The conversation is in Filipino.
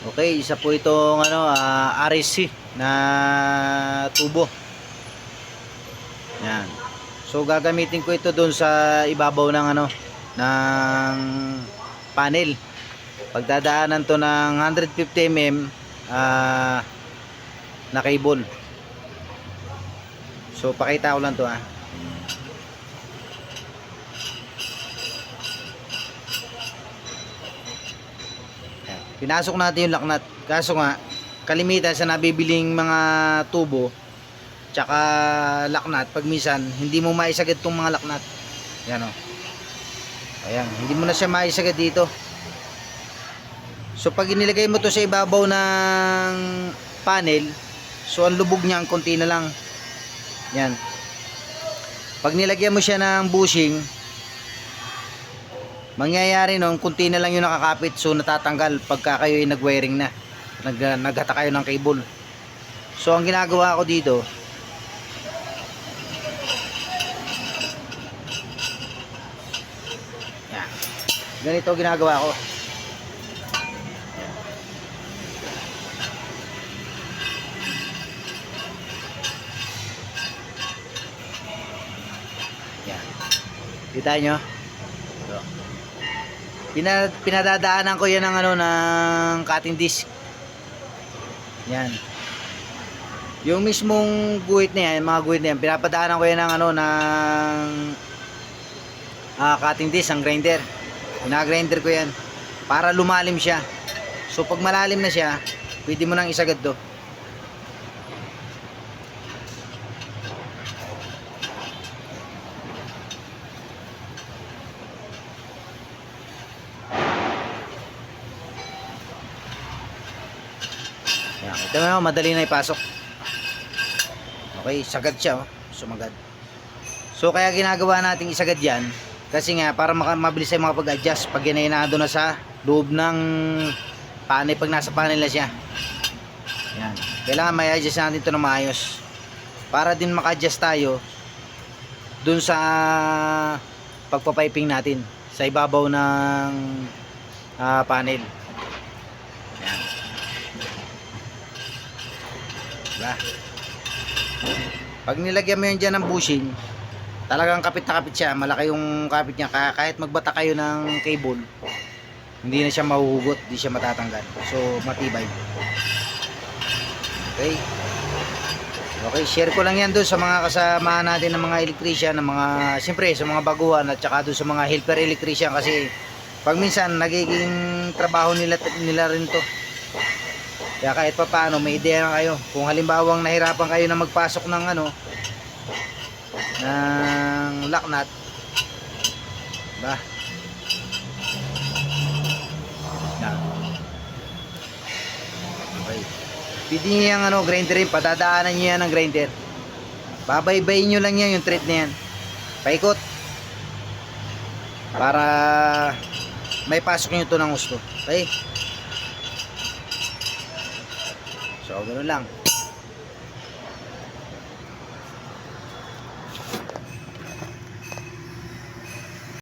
Okay, isa po itong ano, ah, RSC na tubo. Yan. So gagamitin ko ito doon sa ibabaw ng ano ng panel. Pagdadaanan to ng 150 mm ah, na cable. So pakita ko lang to ah. Pinasok natin yung laknat. Kaso nga, kalimitan sa nabibiling mga tubo, tsaka laknat, pag minsan, hindi mo maisagad tong mga laknat. Yan o. Ayan, hindi mo na siya maisagad dito. So pag inilagay mo to sa ibabaw ng panel, so ang lubog niya ang konti na lang. Yan. Pag nilagyan mo siya ng bushing, mangyayari nun, kunti na lang yung nakakapit so natatanggal pagka kayo ay nag-wiring na. Nag, naghata kayo ng cable. So ang ginagawa ko dito, yan. Ganito ginagawa ko. Yan. Kita nyo? Pina, pinadadaanan ko yan ng ano ng cutting disc. Yan. Yung mismong guhit na yan, mga guhit na yan, pinapadaanan ko yan ng ano ng ah, cutting disc, ang grinder. Pinagrinder ko yan para lumalim siya. So pag malalim na siya, pwede mo nang isagad to. Ito na madali na ipasok. Okay, sagad siya oh. Sumagad. So kaya ginagawa nating isagad yan kasi nga para mabilis ay mga pag-adjust pag ginainado na sa loob ng panel pag nasa panel na siya. Yan. Kailangan may adjust natin ito na maayos. Para din maka-adjust tayo dun sa pagpapiping natin sa ibabaw ng ah, panel. Diba? Pag nilagyan mo yan dyan ng bushing, talagang kapit na kapit siya. Malaki yung kapit niya. Kahit magbata kayo ng cable, hindi na siya mahuhugot, hindi siya matatanggal. So, matibay. Okay. Okay, share ko lang yan doon sa mga kasama natin ng mga electrician, ng mga, siyempre, sa mga baguhan at saka doon sa mga helper electrician kasi pag minsan nagiging trabaho nila, nila rin to. Kaya kahit pa paano, may ideya na kayo. Kung halimbawang nahirapan kayo na magpasok ng ano, ng laknat, ba? Yan. Okay. Pwede niyo yung ano, grinder rin, patadaanan niyo yan ng grinder. Babaybayin niyo lang yan, yung thread na yan. Paikot. Para may pasok niyo ito ng gusto. Okay? So, ganoon lang.